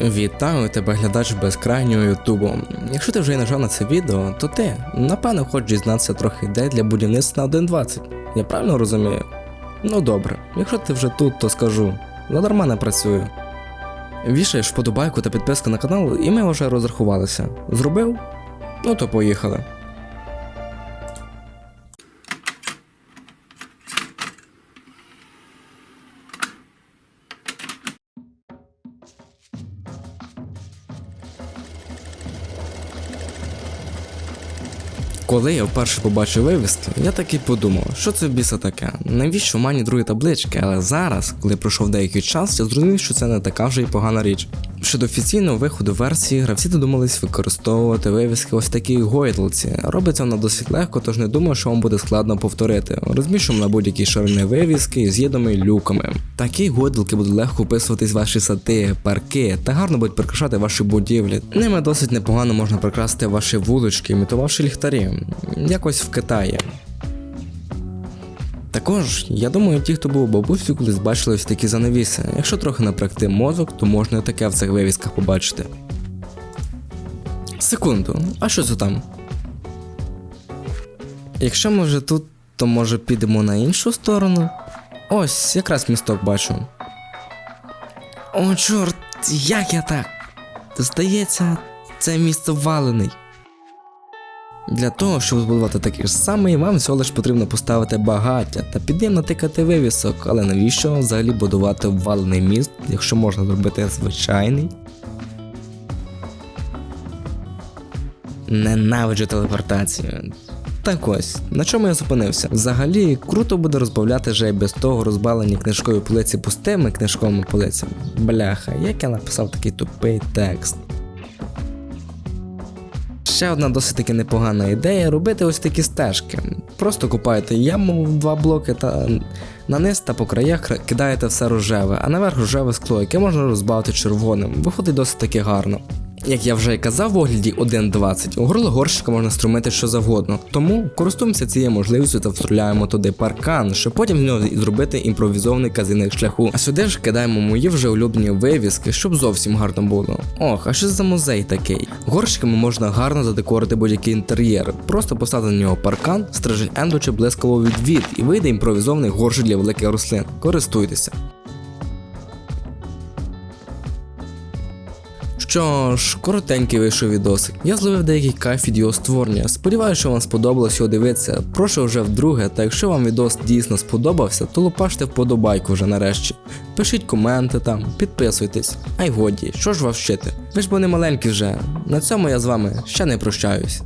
Вітаю тебе, глядач безкрайнього Ютубу. Якщо ти вже і нажав на це відео, то ти, напевно, хочеш дізнатися трохи ідей для будівництва на 1.20. Я правильно розумію? Ну добре, якщо ти вже тут, то скажу. Задарма не працюю. Вішаєш вподобайку та підписку на канал, і ми вже розрахувалися. Зробив? Ну то поїхали. Коли я вперше побачив вивіски, я так і подумав, що це біса таке, навіщо в мані другі таблички, але зараз, коли пройшов деякий час, я зрозумів, що це не така вже й погана річ. Щодо офіційного виходу версії, гравці додумались використовувати вивіски ось такі гойдлці. Робиться воно досить легко, тож не думаю, що вам буде складно повторити. Розміщуємо на будь-якій ширині вивіски з єдними люками. Такі гойдлки будуть легко вписуватись в ваші сади, парки та гарно будуть прикрашати ваші будівлі. Ними досить непогано можна прикрасити ваші вулички, імітувавши ліхтарі. Якось в Китаї. Також, я думаю, ті, хто був у бабусю, колись бачили ось такі занавіси. Якщо трохи напрягти мозок, то можна і таке в цих вивісках побачити. Секунду, а що це там? Якщо ми вже тут, то може підемо на іншу сторону? Ось, якраз місток бачу. О, чорт, як я так? Здається, це місце валений. Для того, щоб збудувати такий ж самий, вам всього лиш потрібно поставити багаття та під ним натикати вивісок, але навіщо взагалі будувати обвалений міст, якщо можна зробити звичайний? Ненавиджу телепортацію. Так ось, на чому я зупинився? Взагалі, круто буде розбавляти вже без того розбалені книжкові полиці пустими книжковими полицями. Бляха, як я написав такий тупий текст. Ще одна досить таки непогана ідея робити ось такі стежки. Просто купаєте яму в два блоки та на низ та по краях кидаєте все рожеве, а наверх рожеве скло, яке можна розбавити червоним. Виходить досить таки гарно. Як я вже казав в огляді 1.20, у горло горщика можна струмити що завгодно. Тому користуємося цією можливістю та встроляємо туди паркан, щоб потім з нього зробити імпровізований казиник шляху. А сюди ж кидаємо мої вже улюблені вивіски, щоб зовсім гарно було. Ох, а що за музей такий? Горщиками можна гарно задекорити будь-який інтер'єр. Просто поставити на нього паркан, стрижель енду чи блискавий відвід, і вийде імпровізований горщик для великих рослин. Користуйтеся. Що ж, коротенький вийшов відосик. Я зловив деякий кайф від його створення. Сподіваюся, що вам сподобалось його дивитися. Прошу вже вдруге, та якщо вам відос дійсно сподобався, то лупаште вподобайку вже нарешті. Пишіть коменти там, підписуйтесь. А й годі, що ж вас вчити? Ви ж бо не маленькі вже. На цьому я з вами ще не прощаюсь.